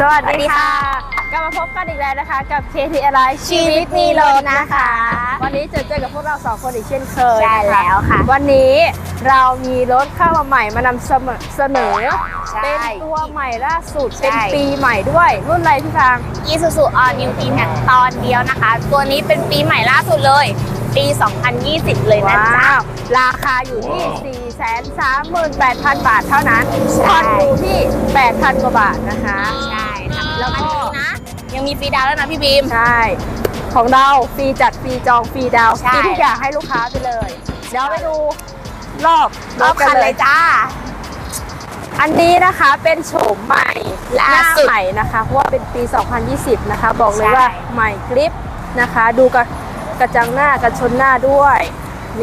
สวัสสวัสดีดีค่ะค่ะกลับมาพบกันอีกแล้วนะคะ กับ KT อะไรชีวิตมีรถนะคะ วันนี้จะเจอกับพวกเราสองคนอีกเช่นเคยใช่นแล้วค่ะ วันนี้เรามีรถเข้ามาใหม่มานำเสนอเสนอใช่เป็นตัวใหม่ล่าสุดใช่เป็นปีใหม่ด้วย รุ่นอะไรพี่ทาง Isuzu All New D-Max ตอนเดียวนะคะ ตัวนี้เป็นปีใหม่ล่าสุดเลย ปี 2020 เลยนะจ๊ะว้าวราคาอยู่ที่ 4 3 8 0 0 0 บาทเท่านั้นใช่ผ่อนอยู่ที่ 8,000 กว่าบาทนะคะ ใช่ ค่ะแล้แล้ววก็ก็นะยังมีฟรีดาวน์แล้วนะพี่บีม ใช่ ของเราฟรีจัดฟรีจองฟรีดาวน์ใช่ฟรีทุกอย่างให้ลูกค้าไปเลย เดี๋ยวไปดูรอบรอบคันเลยจ้า อันนี้นะคะเป็นโฉมใหม่หล่าน้าสุดใหม่นะคะ เพราะว่าเป็นปี 2020 นะคะ บอกเลยใช่ว่าใหม่กริปนะคะ ดูกระกระจังหน้ากระชนหน้าด้วย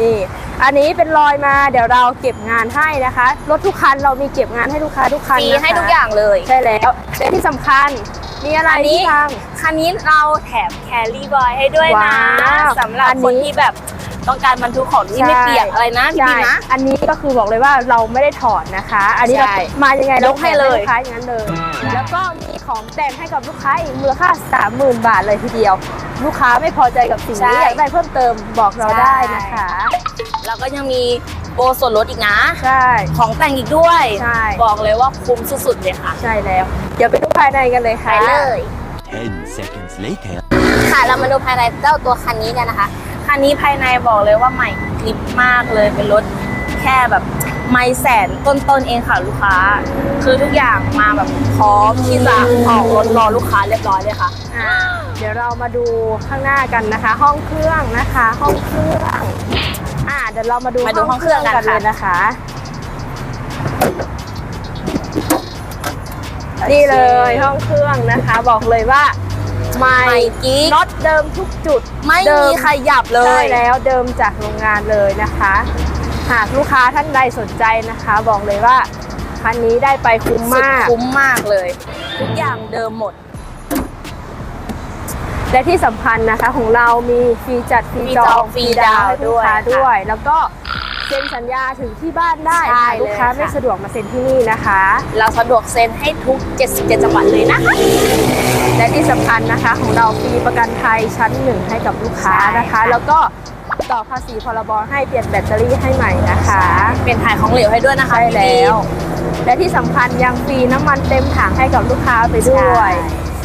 นี่ อันนี้เป็นรอยมาเดี๋ยวเราเก็บงานให้นะคะรถทุกคันเรามีเก็บงานให้ลูกค้าทุกฟคันรีนะคะให้ทุกอย่างเลยใช่แล้วและที่สำคัญมีอะไรอันนี้ที่ทาง คันนี้เราแถมแคลรี่บอยให้ด้วยนะว้าวสำหรับอันนี้ คนที่แบบต้องการบรรทุกของที่ไม่ใช่เปียกอะไรนะพี่บีมนะใช่อันนี้ก็คือบอกเลยว่าเราไม่ได้ถอดนะคะ อันนี้เราใช่มายังไงยกให้เลย ราแถมลูกค้าอย่างนั้นเลย แล้วก็มีของแต่งให้กับลูกค้าอีกมูลค่า 30,000 บาทเลยทีเดียว ลูกค้าไม่พอใจกับสิ่งนี้ใช่ อยากได้เพิ่มเติมบอกเราใช่ได้นะคะ แล้วก็ยังมีโปรส่วนลดอีกนะ ใช่ ของแต่งอีกด้วย ใช่ บอกเลยว่าคุ้มสุดๆเลยค่ะ ใช่แล้ว เดี๋ยวไปดูภายในกันเลยไปค่ะ เลย10 seconds later. ค่ะเรามาดูภายในเจ้าตัวคันนี้กันนะคะ คันนี้ภายในบอกเลยว่าใหม่กริบมากเลยเป็นรถแค่แบบ ไม่แสนต้นๆเองค่ะลูกค้า คือทุกอย่างมาแบบพร้อมที่จะออกรถรอลูกค้าเรียบร้อยเลยค่ะอ่าเดี๋ยวเรามาดูข้างหน้ากันนะคะ ห้องเครื่องนะคะ ห้องเครื่องอ่าเดี๋ยวเรามาดูมาดูห้องเครื่องกันเลยค่ะนะคะนี่เลยห้องเครื่องนะคะ บอกเลยว่าใหม่ใหม่กิ๊กน็อตเดิมทุกจุดไม่เดิมีขยับเลใช่ยแล้วเดิมจากโรงงานเลยนะคะ หากลูกค้าท่านใดสนใจนะคะ บอกเลยว่าคันนี้ได้ไปคุ้มสุดมาก คุ้มมากเลย ทุกอย่างเดิมหมด และที่สำคัญนะคะของเรามีฟรีจัดฟรีฟรีจจอองงฟรีดาวน์ให้ลูกค้าด้วยด้วย แล้วก็เซ็นสัญญาถึงที่บ้านได้ใช่หากลูกค้าเลยค่ะ ไม่สะดวกมาเซ็นที่นี่นะคะ เราสะดวกเซ็นให้ทุก 77 จังหวัดเลยนะคะ และที่สำคัญนะคะของเราฟรีประกันภัยชั้นหนึ่งให้กับลูกค้านะคะใช่ค่ะ แล้วก็ ต่อภาษีพรบให้เปลี่ยนแบตเตอรี่ให้ใหม่นะคะ เป็นถ่ายของเหลวให้ด้วยนะคะใช่พี่แล้บีวและที่สำคัญยังฟรีน้ำมันเต็มถังให้กับลูกค้าไปด้วยใช่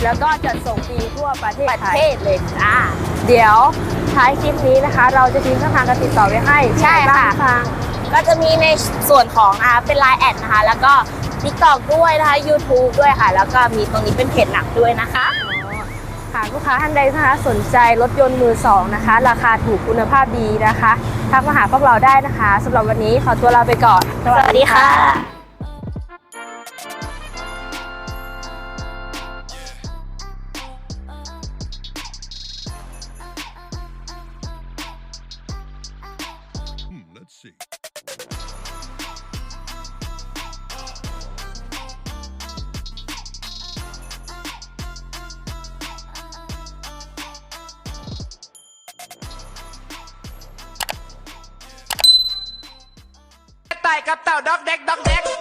แล้วก็จัดส่งฟรีทั่วประเทศประไทเทยศเลยจ้า เดี๋ยวท้ายคลิปนี้นะคะ เราจะทิ้งช่องทางการติดต่อไว้ให้ใช่บ้าค่ะงฟังก็จะมีในส่วนของอ่าเป็น Line แอดนะคะ แล้วก็ TikTok ด้วยนะคะ YouTube ด้วยค่ะ แล้วก็มีตรงนี้เป็นเพจหลักด้วยนะคะ หากลูกค้าท่านใดนะคะสนใจรถยนต์มือสองนะคะ ราคาถูกคุณภาพดีนะคะทักมาหาพวกเราได้นะคะสำหรับวันนี้ขอตัวลาไปก่อน สวัสดีค่ะ ครับเต่าด็อกเด็กด็อกเด็ก